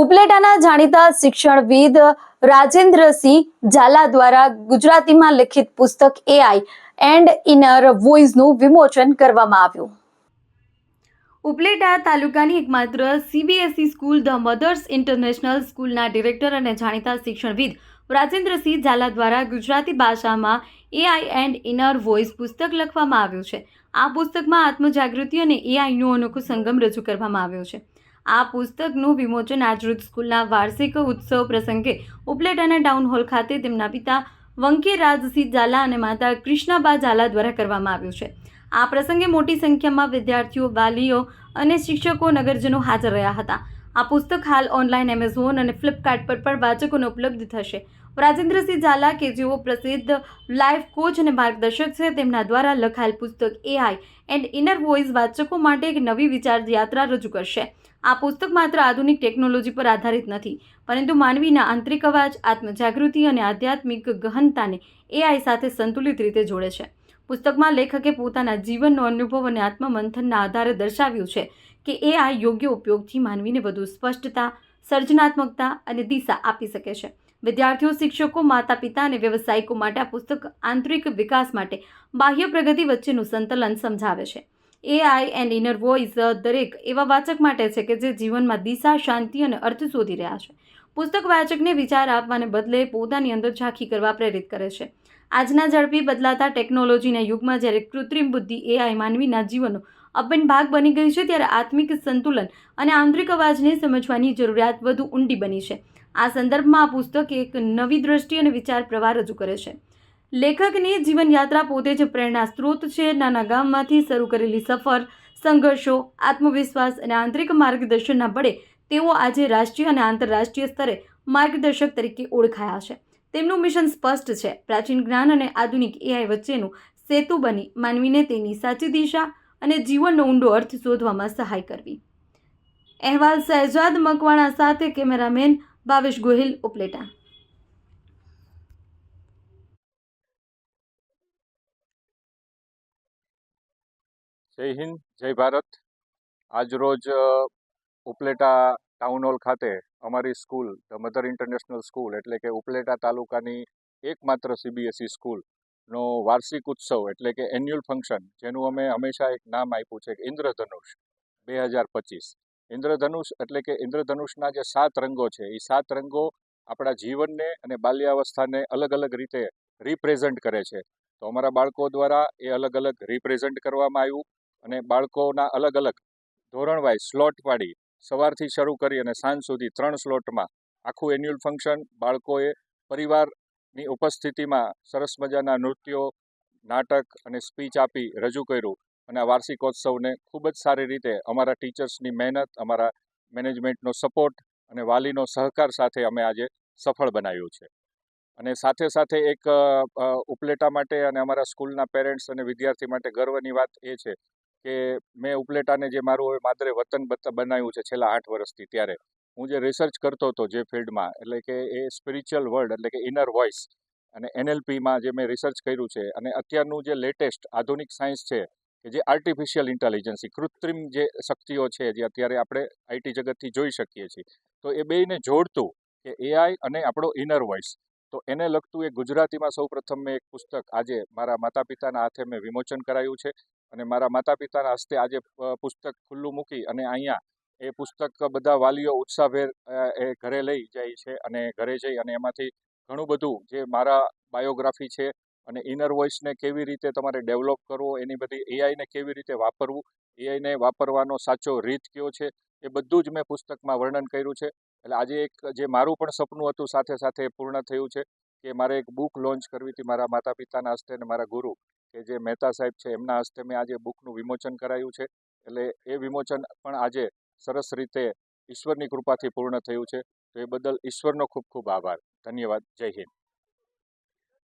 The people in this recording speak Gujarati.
ઉપલેટાના જાણીતા શિક્ષણવિદ રાજેન્દ્રસિંહ ઝાલા દ્વારા ગુજરાતીમાં લિખિત પુસ્તક એઆઈ એન્ડ ઇનર વોઇસનું વિમોચન કરવામાં આવ્યું. ઉપલેટા તાલુકાની એકમાત્ર CBSE school, the mothers international સ્કૂલના ડિરેક્ટર અને જાણીતા શિક્ષણવિદ રાજેન્દ્રસિંહ ઝાલા દ્વારા ગુજરાતી ભાષામાં એઆઈ એન્ડ ઇનર વોઇસ પુસ્તક લખવામાં આવ્યું છે. આ પુસ્તકમાં આત્મજાગૃતિ અને એઆઈનો અનોખો સંગમ રજૂ કરવામાં આવ્યો છે. આ પુસ્તકનું વિમોચન આજરોજ સ્કૂલના વાર્ષિક ઉત્સવ પ્રસંગે ઉપલેટાના ટાઉન હોલ ખાતે તેમના પિતા વંકે ઝાલા અને માતા કૃષ્ણાબા ઝાલા દ્વારા કરવામાં આવ્યું છે. આ પ્રસંગે મોટી સંખ્યામાં વિદ્યાર્થીઓ, વાલીઓ અને શિક્ષકો નગરજનો હાજર રહ્યા હતા. આ પુસ્તક હાલ ઓનલાઈન એમેઝોન અને ફ્લિપકાર્ટ પર પણ વાચકોને ઉપલબ્ધ થશે. રાજેન્દ્રસિંહ ઝાલા, કે જેઓ પ્રસિદ્ધ લાઈફ કોચ અને માર્ગદર્શક છે, તેમના દ્વારા લખાયેલ પુસ્તક એઆઈ એન્ડ ઇનર વોઇસ વાચકો માટે એક નવી વિચાર યાત્રા રજૂ કરશે. આ પુસ્તક માત્ર આધુનિક ટેકનોલોજી પર આધારિત નથી, પરંતુ માનવીના આંતરિક અવાજ, આત્મજાગૃતિ અને આધ્યાત્મિક ગહનતાને એઆઈ સાથે સંતુલિત રીતે જોડે છે. પુસ્તકમાં લેખકે પોતાના જીવનનો અનુભવ અને આત્મમંથનના આધારે દર્શાવ્યું છે કે એઆઈ યોગ્ય ઉપયોગથી માનવીને વધુ સ્પષ્ટતા, સર્જનાત્મકતા અને દિશા આપી શકે છે. વિદ્યાર્થીઓ, શિક્ષકો માતા પિતા અને વ્યવસાયિકો માટે આ પુસ્તક આંતરિક વિકાસ માટે બાહ્ય પ્રગતિ વચ્ચેનું સંતુલન સમજાવે છે. એઆઈ એન્ડ ઇનર વોઇસ દરેક એવા વાચક માટે છે કે જે જીવનમાં દિશા, શાંતિ અને અર્થ શોધી રહ્યા છે. પુસ્તક વાચકને વિચાર આપવાને બદલે પોતાની અંદર ઝાંખી કરવા પ્રેરિત કરે છે. આજના ઝડપી બદલાતા ટેકનોલોજીના યુગમાં જ્યારે કૃત્રિમ બુદ્ધિ એઆઈ માનવીના જીવનનો અભિન્ન ભાગ બની ગયું છે ત્યારે આત્મિક સંતુલન અને આંતરિક અવાજને સમજવાની જરૂરિયાત વધુ ઊંડી બની છે. આ સંદર્ભમાં આ પુસ્તક એક નવી દ્રષ્ટિ અને વિચાર પ્રવાહ રજૂ કરે છે. લેખકની જીવનયાત્રા પોતે જ પ્રેરણા સ્ત્રોત છે. નાના ગામમાંથી શરૂ કરેલી સફર, સંઘર્ષો, આત્મવિશ્વાસ અને આંતરિક માર્ગદર્શનના બળે તેઓ આજે રાષ્ટ્રીય અને આંતરરાષ્ટ્રીય સ્તરે માર્ગદર્શક તરીકે ઓળખાયા છે. તેમનું મિશન સ્પષ્ટ છે. પ્રાચીન જ્ઞાન અને આધુનિક એઆઈ વચ્ચેનું સેતુ બની. માનવીને તેની સાચી દિશા અને જીવનનો ઊંડો અર્થ શોધવામાં સહાય કરવી. અહેવાલ શહેજાદ મકવાણા સાથે કેમેરામેન ભાવેશ ગોહિલ, ઉપલેટા. જય હિન્દ, જય ભારત. આજરોજ ઉપલેટા ટાઉન હોલ ખાતે અમારી school, the mother international school, એટલે કે ઉપલેટા તાલુકાની એકમાત્ર સીબીએસઈ સ્કૂલનો વાર્ષિક ઉત્સવ એટલે કે એન્યુઅલ ફંક્શન જેનું અમે હંમેશા એક નામ આપ્યું છે ઇન્દ્રધનુષ, બે હજાર પચીસ. ઇન્દ્રધનુષ એટલે કે ઇન્દ્રધનુષના જે સાત રંગો છે, એ સાત રંગો આપણા જીવનને અને બાલ્યાવસ્થાને અલગ અલગ રીતે રિપ્રેઝન્ટ કરે છે. તો અમારા બાળકો દ્વારા એ અલગ અલગ રિપ્રેઝન્ટ કરવામાં આવ્યું અને બાળકોના અલગ અલગ ધોરણવાઇઝ સ્લોટ પાડી, સવારથી શરૂ કરી અને સાંજ સુધી ત્રણ સ્લોટમાં આખું એન્યુઅલ ફંક્શન બાળકોએ પરિવારની ઉપસ્થિતિમાં સરસ મજાના નૃત્યો, નાટક અને સ્પીચ આપી રજૂ કર્યું. અને આ વાર્ષિકોત્સવને ખૂબ જ સારી રીતે અમારા ટીચર્સની મહેનત, અમારા મેનેજમેન્ટનો સપોર્ટ અને વાલીનો સહકાર સાથે અમે આજે સફળ બનાવ્યું છે. અને સાથે સાથે એક ઉપલેટા માટે અને અમારા સ્કૂલના પેરેન્ટ્સ અને વિદ્યાર્થી માટે ગર્વની વાત એ છે કે મેં ઉપલેટાને જે મારું હવે માદરે વતન બનાવ્યું છે છેલ્લા આઠ વર્ષથી ત્યારે હું જે રિસર્ચ કરતો હતો જે ફિલ્ડમાં, એટલે કે એ સ્પિરિચ્યુઅલ વર્લ્ડ એટલે કે ઇનર વોઇસ અને એનએલપીમાં જે મેં રિસર્ચ કર્યું છે, અને અત્યારનું જે લેટેસ્ટ આધુનિક સાયન્સ છે, કે જે આર્ટિફિશિયલ ઇન્ટેલિજન્સ કૃત્રિમ જે શક્તિઓ છે, જે અત્યારે આપણે આઈટી જગતથી જોઈ શકીએ છીએ, તો એ બેયને જોડતું કે એઆઈ અને આપણો ઇનર વોઇસ તો એને લગતું એ ગુજરાતીમાં સૌપ્રથમ મેં એક પુસ્તક આજે મારા માતા પિતાના હાથે મેં વિમોચન કરાયું છે, અને મારા માતા પિતાના હસ્તે આજે પુસ્તક ખુલ્લું મૂકી અને અહીંયા એ પુસ્તક બધા વાલીઓ ઉત્સાહભેર એ ઘરે લઈ જાય છે અને ઘરે જઈ અને એમાંથી ઘણું બધું જે મારા બાયોગ્રાફી છે અને ઇનર વોઇસને કેવી રીતે તમારે ડેવલપ કરવો, એની બધી એઆઈને કેવી રીતે વાપરવું, એઆઈને વાપરવાનો સાચો રીત કયો છે, એ બધું જ મેં પુસ્તકમાં વર્ણન કર્યું છે. એટલે આજે એક જે મારું પણ સપનું હતું સાથે સાથે પૂર્ણ થયું છે કે મારે એક બુક લોન્ચ કરવી હતી મારા માતા પિતાના હસ્તે અને મારા ગુરુ કે જે મહેતા સાહેબ છે એમના હસ્તે મેં આજે બુકનું વિમોચન કરાયું છે. એટલે એ વિમોચન પણ આજે સરસ રીતે ઈશ્વરની કૃપાથી પૂર્ણ થયું છે. તો એ બદલ ઈશ્વરનો ખૂબ ખૂબ આભાર. ધન્યવાદ. જય હિન્દ.